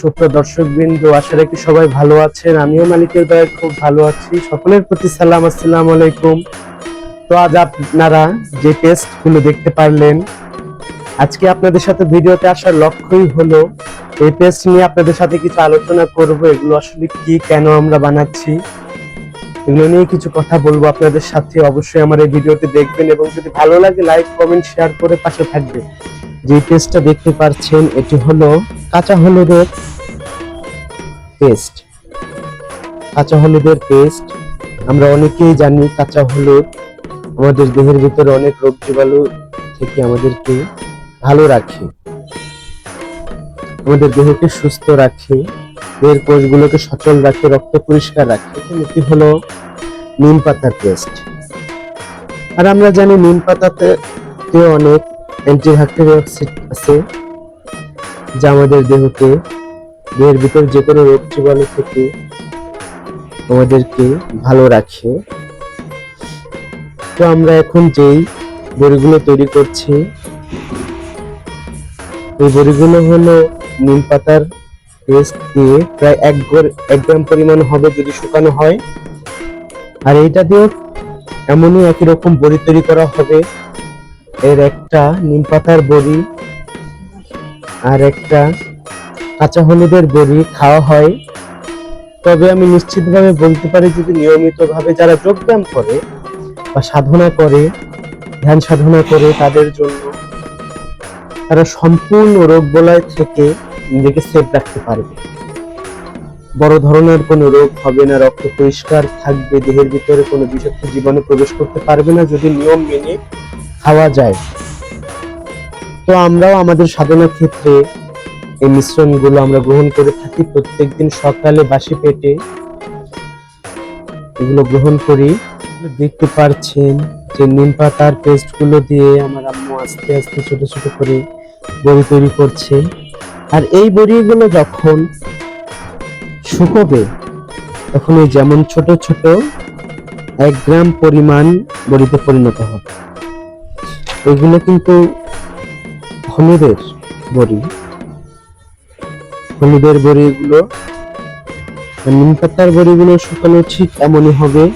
সুপ্রিয় দর্শক বিন্দু আশা রাখি সবাই ভালো আছেন। আমিও মালিকের দয়ায় খুব ভালো আছি। সকলের প্রতি সালাম, আসসালাম আলাইকুম। তো আজ আপনারা যে টেস্টগুলো দেখতে পারলেন, আজকে আপনাদের সাথে ভিডিওতে আসার লক্ষ্যই হলো, এই পেস্ট নিয়ে আপনাদের সাথে কিছু আলোচনা করব, এগুলো আসলে কি, কেন আমরা বানাচ্ছি, এগুলো নিয়ে কিছু কথা বলব আপনাদের সাথে। অবশ্যই আমার এই ভিডিওটি দেখবেন এবং যদি ভালো লাগে লাইক কমেন্ট শেয়ার করে পাশে থাকবেন। যে পেস্টটা দেখতে পাচ্ছেন এটি হলো কাঁচা হলুদের পেস্ট কাঁচা হলুদের পেস্ট আমরা অনেকেই জানি কাঁচা হলুদ আমাদের দেহের ভিতরে অনেক রোগ জীবাণু থেকে আমাদেরকে ভালো রাখে। আমাদের দেহকে সুস্থ রাখে, দেহের কোষগুলোকে সচল রাখে, রক্ত পরিষ্কার রাখে। এটি হলো নিম পাতার পেস্ট আর আমরা জানি নিম পাতাতে অনেক অ্যান্টিব্যাকটেরিয়া আছে, যা আমাদের দেহকে, দেহের ভিতর যে কোনো রোগ জীবাণু থেকে আমাদেরকে ভালো রাখে। তো আমরা এখন যেই বড়িগুলো তৈরি করছি, এই বড়িগুলো হলো নিম পাতার পেস্ট দিয়ে প্রায় এক এক গ্রাম পরিমাণ হবে যদি শুকানো হয়। আর এইটা দিয়ে এমনই একই রকম বড়ি তৈরি করা হবে। এর একটা নিম পাতার বড়ি আর একটা কাঁচা হলুদের বড়ি খাওয়া হয়। তবে আমি নিশ্চিতভাবে বলতে পারি যদি নিয়মিতভাবে যারা যোগব্যায়াম করে বা সাধনা করে, ধ্যান সাধনা করে তাদের জন্য তারা সম্পূর্ণ রোগ বলয় থেকে নিজেকে সেফ রাখতে পারবে। বড় ধরনের কোনো রোগ হবে না, রক্ত পরিষ্কার থাকবে, দেহের ভিতরে কোনো বিষাক্ত জীবাণু প্রবেশ করতে পারবে না যদি নিয়ম মেনে খাওয়া যায়। তো আমরাও আমাদের সাধনা ক্ষেত্রে এই মিশ্রণগুলো আমরা গ্রহণ করে থাকি। প্রত্যেকদিন সকালে বাসি পেটে এগুলো গ্রহণ করি। দেখতে পারছেন যে নিম পাতার পেস্টগুলো দিয়ে আমার আম্মু আস্তে আস্তে ছোট ছোট করে বড়ি তৈরি করছে। আর এই বড়িগুলো যখন শুকোবে, তখন এই যেমন ছোট ছোট এক গ্রাম পরিমাণ বড়িতে পরিণত হবে। এগুলো কিন্তু হলুদের বড়ি। হলুদের বড়িগুলো নিম পাতার বড়িগুলো শুকানো ঠিক এমনই হবে।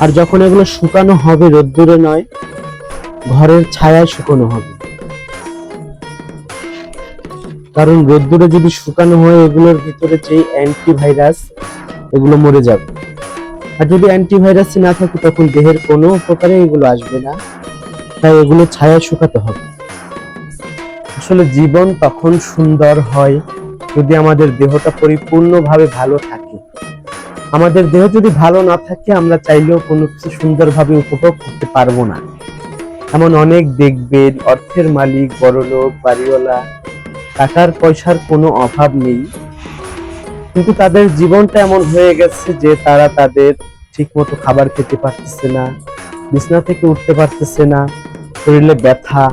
আর যখন এগুলো শুকানো হবে, রোদ্দুরে নয়, ঘরের ছায়ায় শুকানো হবে। কারণ রোদ্দুরে যদি শুকানো হয়, এগুলোর ভিতরে যে অ্যান্টিভাইরাস এগুলো মরে যাবে। আর যদি অ্যান্টিভাইরাস না থাকে, তখন দেহের কোনো উপকারে এগুলো আসবে না। তাই এগুলো ছায়ায় শুকাতে হবে। আসলে জীবন তখন সুন্দর হয় যদি আমাদের দেহটা পরিপূর্ণভাবে ভালো থাকে। আমাদের দেহ যদি ভালো না থাকে, আমরা চাইলেও কোনো কিছু সুন্দরভাবে উপভোগ করতে পারব না। এমন অনেক দেখবেন, অর্থের মালিক, বড়লোক, বাড়িওয়ালা, টাকার পয়সার কোনো অভাব নেই। কিন্তু তাদের জীবনটা এমন হয়ে গেছে যে তারা তাদের ঠিকমতো খাবার খেতে পারতেছে না, বিছনা থেকে উঠতে পারতেছে না, শরীরে ব্যথা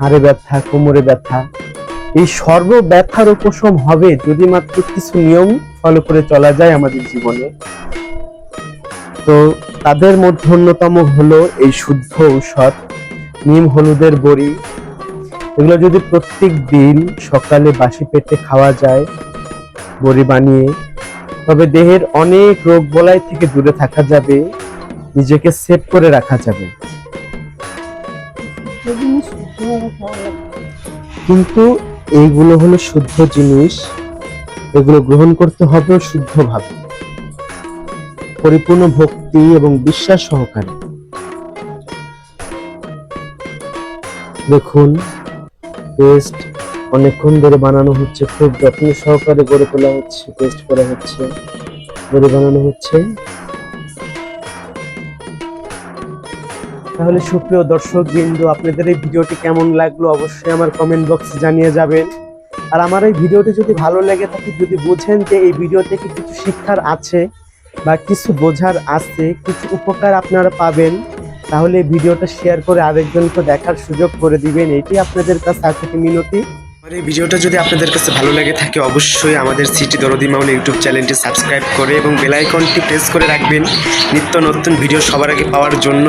হাড়ে ব্যথা, কোমরে ব্যথা। এই সর্ব ব্যথার উপশম হবে যদি মাত্র কিছু নিয়ম ফলো করে চলা যায় আমাদের জীবনে। তো তাদের মধ্যে অন্যতম হলো এই শুদ্ধ ঔষধ, নিম, হলুদের বড়ি। এগুলো যদি প্রত্যেক দিন সকালে বাসি পেটে খাওয়া যায় বড়ি বানিয়ে, তবে দেহের অনেক রোগ বলাই থেকে দূরে থাকা যাবে, নিজেকে সেভ করে রাখা যাবে। কিন্তু এইগুলো হলো শুদ্ধ জিনিস, এগুলো গ্রহণ করতে হবে শুদ্ধভাবে। পরিপূর্ণ ভক্তি এবং বিশ্বাস সহকারে। দেখুন পেস্ট অনেকক্ষণ ধরে বানানো হচ্ছে, খুব যত্ন সহকারে গড়ে তোলা হচ্ছে টেস্ট করা হচ্ছে, গড়ে বানানো হচ্ছে। তাহলে সুপ্রিয় দর্শক বিন্দু, আপনাদের এই ভিডিওটি কেমন লাগল অবশ্যই আমার কমেন্ট বক্সে জানিয়ে যাবেন। আর আমার এই ভিডিওটি যদি ভালো লেগে থাকে, যদি বুঝেন যে এই ভিডিও থেকে কিছু শিক্ষার আছে বা কিছু বোঝার আছে, কিছু উপকার আপনারা পাবেন, তাহলে ভিডিওটা শেয়ার করে আরেকজনকে দেখার সুযোগ করে দিবেন। এটি আপনাদের কাছে আকুতি মিনতি। আমার এই ভিডিওটা যদি আপনাদের কাছে ভালো লাগে থাকে, অবশ্যই আমাদের সিটি দরদি মাউল ইউটিউব চ্যানেলটি সাবস্ক্রাইব করে এবং বেলাইকনটি প্রেস করে রাখবেন। নিত্য নতুন ভিডিও সবার আগে পাওয়ার জন্য।